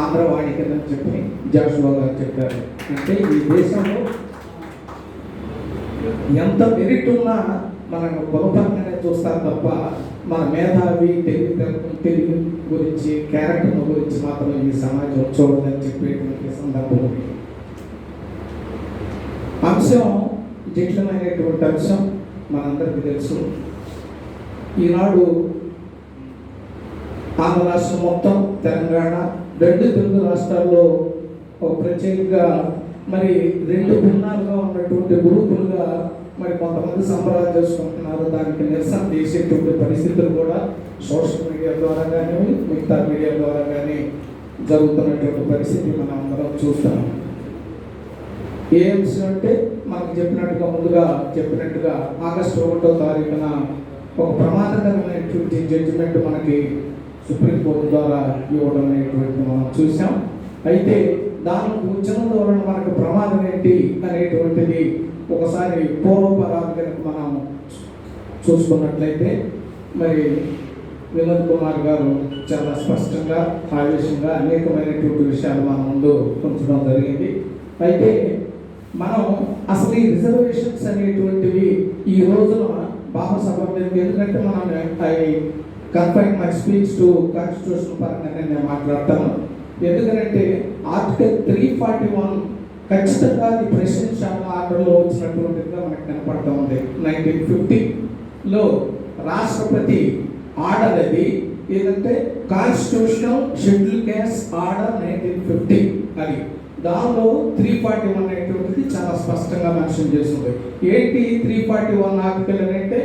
ఆంధ్రవాణి కింద చెప్పి జాషువా గారు చెప్పారు. అంటే ఈ దేశంలో ఎంత మెరిట్ ఉన్నా మనం కులపరంగానే చూస్తారు తప్ప మన మేధావి తెలివి తెలివి గురించి క్యారెక్టర్ గురించి మాత్రం ఈ సమాజం చూడదని చెప్పేటువంటి సందర్భం అంశం జటిలమైనటువంటి అంశం మనందరికీ తెలుసు. ఈనాడు ఆంధ్ర రాష్ట్రం మొత్తం తెలంగాణ రెండు తెలుగు రాష్ట్రాల్లో ఒక ప్రత్యేకంగా మరి రెండు భిన్నాలుగా ఉన్నటువంటి గ్రూపులుగా మరి కొంతమంది సంబరాలు చేసుకుంటున్నారు. దానికి నిరసన చేసేటువంటి పరిస్థితులు కూడా సోషల్ మీడియా ద్వారా కానీ మిగతా మీడియా ద్వారా కానీ జరుగుతున్నటువంటి పరిస్థితి మనం అందరం చూస్తాం ఏ అంశం అంటే మనకు చెప్పినట్టుగా ముందుగా చెప్పినట్టుగా ఆగస్టు ఒకటో తారీఖున ఒక ప్రమాదకరమైనటువంటి జడ్జిమెంట్ మనకి సుప్రీంకోర్టు ద్వారా ఇవ్వడం అనేటువంటి మనం చూసాం అయితే దాని ఉద్యమం ద్వారా మనకు ప్రమాదం ఏంటి అనేటువంటిది ఒకసారి పూర్వపరాలు కనుక మనం చూసుకున్నట్లయితే మరి వినోద్ కుమార్ గారు చాలా స్పష్టంగా ఆవేశంగా అనేకమైనటువంటి విషయాలు మన ముందు ఉంచడం జరిగింది. అయితే మనం అసలు ఈ రిజర్వేషన్స్ అనేటువంటివి ఈ రోజున బాబాసాహెబ్ సభ ఎందుకంటే మనం I confine my speech to constitution పరంగానే నేను మాట్లాడతాను. ఎందుకంటే ఆర్టికల్ త్రీ ఫార్టీ వన్ ఖచ్చితంగా అది ప్రెసిడెన్షియల్ ఆర్డర్లో వచ్చినటువంటిదిగా మనకు కనపడుతూ ఉంది. నైన్టీన్ ఫిఫ్టీలో రాష్ట్రపతి ఆర్డర్ అది. ఏదంటే constitutional schedule caste order nineteen fifty అది. దానిలో త్రీ ఫార్టీ వన్ అనేటువంటిది చాలా స్పష్టంగా మెన్షన్ చేస్తుంది. ఏంటి త్రీ ఫార్టీ వన్ ఆర్టికల్ అంటే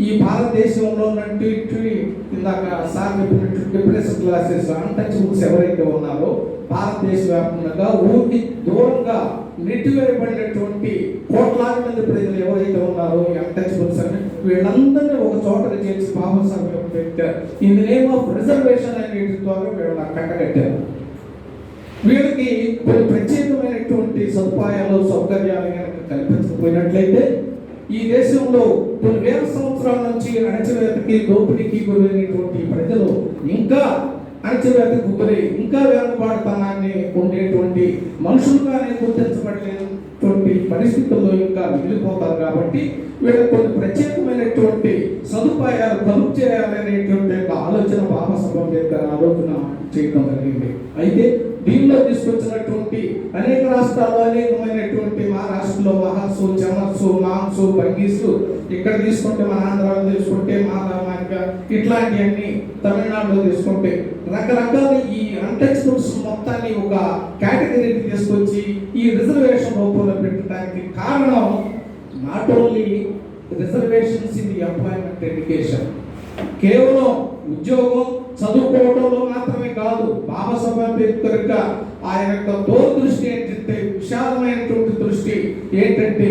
ఈ భారతదేశంలో ఉన్నటువంటి ఇందాక సార్ చెప్పినట్టు డిప్రెషన్ క్లాసెస్ అన్టచబుల్స్ ఎవరైతే ఉన్నారో భారతదేశ వ్యాప్తంగా ఊరికి దూరంగా నెట్టివేయబడినటువంటి కోట్లాది మంది ప్రజలు ఎవరైతే ఉన్నారో ఈ అన్టచబుల్స్ అని వీళ్ళందరినీ ఒక చోట చేసి బాబాసాహెబ్ పెట్టారు ఇన్ నేమ్ ఆఫ్ రిజర్వేషన్ అనేది ద్వారా వీళ్ళు కట్టగట్టారు వీళ్ళకి కొన్ని ప్రత్యేకమైనటువంటి సదుపాయాలు సౌకర్యాలు కనుక కల్పించకపోయినట్లయితే ఈ దేశంలో కొన్ని వేల సంవత్సరాల నుంచి అణచివేతకి దోపిడీకి గురైనటువంటి ప్రజలు ఇంకా అణచివేతకు గురి ఇంకా వెనుకబాటుతనాన్ని ఉండేటువంటి మనుషులుగానే గుర్తించబడలేనటువంటి పరిస్థితుల్లో ఇంకా మిగిలిపోతారు కాబట్టి వీళ్ళకి కొన్ని ప్రత్యేకమైనటువంటి సదుపాయాలు కలుపు చేయాలనేటువంటి ఒక ఆలోచన బాబాసాహెబ్ అంబేద్కర్ ఆలోచన చేయడం జరిగింది. అయితే దీనిలో తీసుకొచ్చినటువంటి అనేక రాష్ట్రాల్లో అనేకమైనటువంటి మహారాష్ట్రలో మహాసు చమర్సు మాంసు బంగీసు ఇక్కడ తీసుకుంటే మన ఆంధ్రాలో తీసుకుంటే మాలామానిక ఇట్లాంటివన్నీ తమిళనాడులో తీసుకుంటే రకరకాల ఈ అంటెక్స్ మొత్తాన్ని ఒక కేటగిరీకి తీసుకొచ్చి ఈ రిజర్వేషన్ రూపంలో పెట్టడానికి కారణం not only reservations in the employment education కేవలం ఉద్యోగం చదువుకోవడంలో కాదు. బాబాసాహెబ్ అంబేద్కర్ యొక్క ఆయన యొక్క దూరదృష్టి ఏంటంటే విశాలమైనటువంటి దృష్టి ఏంటంటే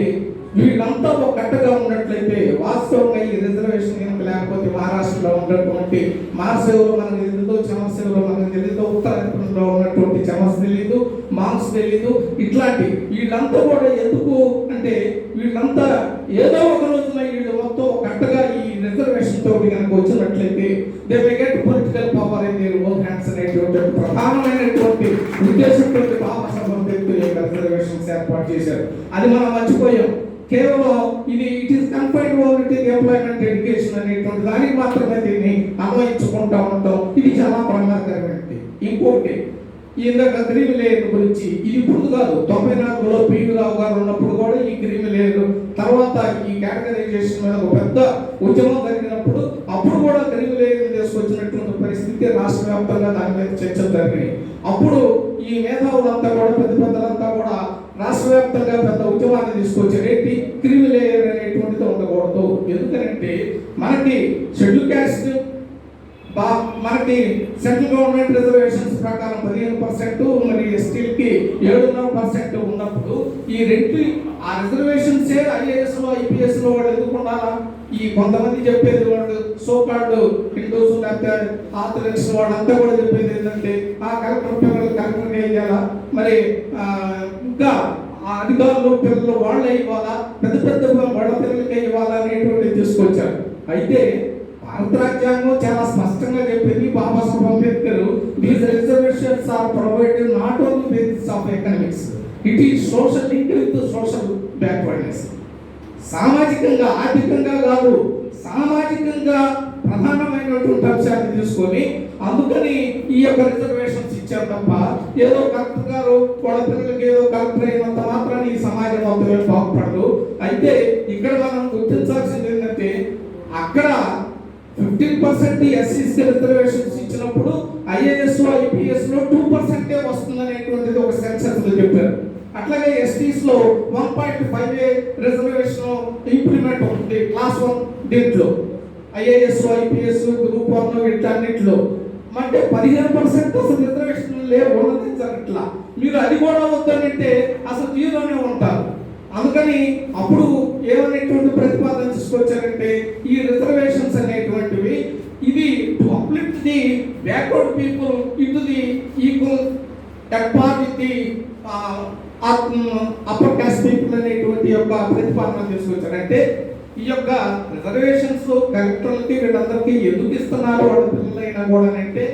వీళ్ళంతా ఒక కట్టగా ఉన్నట్లయితే వాస్తవంగా ఈ రిజర్వేషన్ కనుక లేకపోతే మహారాష్ట్రలో ఉన్నటువంటి మహాసేవలో మనకు తెలియదు చమసేవలో మనకు తెలియదు ఉత్తరాఖండ్లో ఉన్నటువంటి చమస్ తెలియదు మాంస్ తెలియదు ఇట్లాంటి వీళ్ళంతా కూడా ఎందుకు అంటే వీళ్ళంతా ఏదో ఒక రోజున వీళ్ళు మొత్తం ఒక కట్టగా ఈ రిజర్వేషన్ తోటి కనుక వచ్చినట్లయితే ఏర్పాటు చేశారు. అది మనం మర్చిపోయాం. కేవలం ఇది it is confined only employment education అనేటువంటి దానికి మాత్రమే దీన్ని అన్వయించుకుంటా ఉంటాం. ఇది చాలా ప్రమాదకరమైనది ఇంకోటి ఇందాక గ్రీన్ లేయర్ గురించి ఇది ఇప్పుడు కాదు తొంభై నాలుగులో పివి రావు గారు ఉన్నప్పుడు కూడా ఈ గ్రీన్ లేయర్ తర్వాత ఈ కేటగరైజేషన్ మీద ఒక పెద్ద ఉద్యమం జరిగినప్పుడు అప్పుడు కూడా గ్రీన్ లేయర్ తీసుకొచ్చినటువంటి పరిస్థితి రాష్ట్ర వ్యాప్తంగా దాని మీద చర్చలు జరిగినాయి. అప్పుడు ఈ మేధావులంతా కూడా పెద్ద పెద్దలంతా కూడా రాష్ట్రవ్యాప్తంగా పెద్ద ఉద్యమాన్ని తీసుకొచ్చారు ఏంటి క్రిమి లేయర్ అనేటువంటిది ఉండకూడదు. ఎందుకంటే మనకి షెడ్యూల్ క్యాస్ట్ బా మనకి సెంట్రల్ గవర్నమెంట్ రిజర్వేషన్స్ ప్రకారం పదిహేను పర్సెంట్ మరి ఎస్టీలకి ఏడున్నర పర్సెంట్ ఉన్నప్పుడు ఈ రెండు ఆ రిజర్వేషన్సే ఐఏఎస్లో ఐపీఎస్లో వాళ్ళు ఎందుకు ఉండాలా ఈ కొంతమంది చెప్పేది వాళ్ళు సో కాల్డ్ హిందూస్ లేకపోతే ఆర్థడాక్స్ వాళ్ళంతా కూడా చెప్పేది ఏంటంటే ఆ కలెక్టర్ పిల్లలు కలెక్టర్ వేయాలా మరి ఇంకా అధికారులు పిల్లలు వాళ్ళే ఇవ్వాలా? పెద్ద పెద్ద వాళ్ళ పిల్లలకే ఇవ్వాలా అనేటువంటి తీసుకొచ్చారు. అయితే భారత రాజ్యాంగం చాలా స్పష్టంగా చెప్పింది Babasaheb Ambedkar these reservations are provided not only basis of economics it is social link with social backwardness సామాజికంగా ఆర్థికంగా కాదు సామాజికంగా ప్రధానమైనటువంటి అంశాన్ని తీసుకొని అందుకని ఈ యొక్క రిజర్వేషన్స్ ఇచ్చారు తప్ప ఏదో కలెక్టర్ గారు వాళ్ళ పిల్లలకి ఏదో కలెక్టర్ అయినంత మాత్రాన్ని ఈ సమాజం మొత్తమే బాగుపడదు అయితే ఇక్కడ మనం గుర్తించాల్సింది ఏంటంటే అక్కడ ఫిఫ్టీన్ పర్సెంట్ ఎస్సీస్ రిజర్వేషన్స్ ఇచ్చినప్పుడు ఐఏఎస్ ఐపీఎస్లో టూ పర్సెంటే వస్తుందనేటువంటిది ఒక సెన్సెస్లో చెప్పారు. అట్లాగే ఎస్టీస్లో one point five A reservation implement అవుతుంది క్లాస్ వన్ దీంట్లో ఐఏఎస్ ఐపీఎస్ గ్రూప్ వన్ వీటన్నిటిలో. అంటే పదిహేను పర్సెంట్ అసలు రిజర్వేషన్ లేవు ఉన్నది జరగట్లా. మీరు అది కూడా వద్దనంటే అసలు జీరోనే ఉంటారు. అందుకని అప్పుడు ఏమనేటువంటి ప్రతిపాదన తీసుకొచ్చారంటే ఈ రిజర్వేషన్స్ అనేటువంటివి ఇది to uplift the backward people ఇటు the equal at the upper caste people అనేటువంటి యొక్క ప్రతిపాదన తీసుకొచ్చారు అంటే ఈ యొక్క రిజర్వేషన్స్ కలెక్టర్లకి వీళ్ళందరికీ ఎందుకు ఇస్తున్నారు వాళ్ళ పిల్లలైనా కూడా అంటే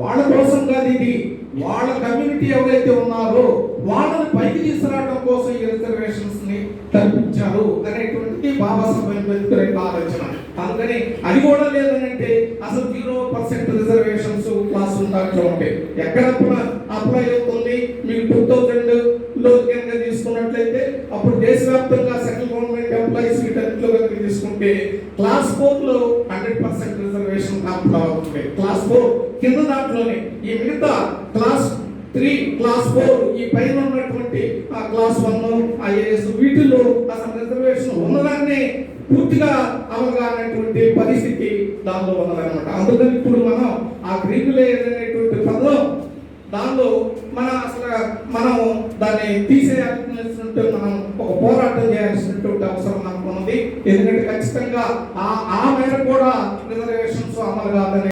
వాళ్ళ కోసం కాదు ఇది. వాళ్ళ కమ్యూనిటీ ఎవరైతే ఉన్నారో వాళ్ళని పైకి తీసుకురావడం కోసం ఈ రిజర్వేషన్స్ని కల్పించారు అనేటువంటిది బాబాసాహెబ్ యొక్క ఆలోచన. అందుకని అది కూడా లేదనంటే అసలు జీరో పర్సెంట్ రిజర్వేషన్స్ క్లాస్ దాంట్లో ఉంటాయి ఎక్కడ అప్లై అవుతుంది? మీకు టూ థౌజండ్లో తీసుకున్నట్లయితే అప్పుడు దేశవ్యాప్తంగా కనుక క్లాస్ ఫోర్లో హండ్రెడ్ పర్సెంట్ రిజర్వేషన్ అప్లై అవుతుంది క్లాస్ ఫోర్ కింద దాంట్లోనే ఈ మిగతా క్లాస్ త్రీ క్లాస్ ఫోర్ ఈ పైన ఉన్నటువంటి ఆ క్లాస్ వన్ ఐఏఎస్ వీటిలో అసలు రిజర్వేషన్ ఉన్నదాన్ని పూర్తిగా అవగాహనటువంటి పరిస్థితి దానిలో ఉన్నదన్నమాట. అందుకని ఇప్పుడు మనం ఆ గ్రీన్ లేయర్ అనేటువంటి పదం దానిలో మన అసలు మనం దాన్ని తీసేయాల్సినటువంటి మనం ఒక పోరాటం చేయాల్సినటువంటి అవసరం మనకు ఉంది ఎందుకంటే ఖచ్చితంగా ఆ ఆ మేర కూడా రిజర్వేషన్స్ అమలు కాదని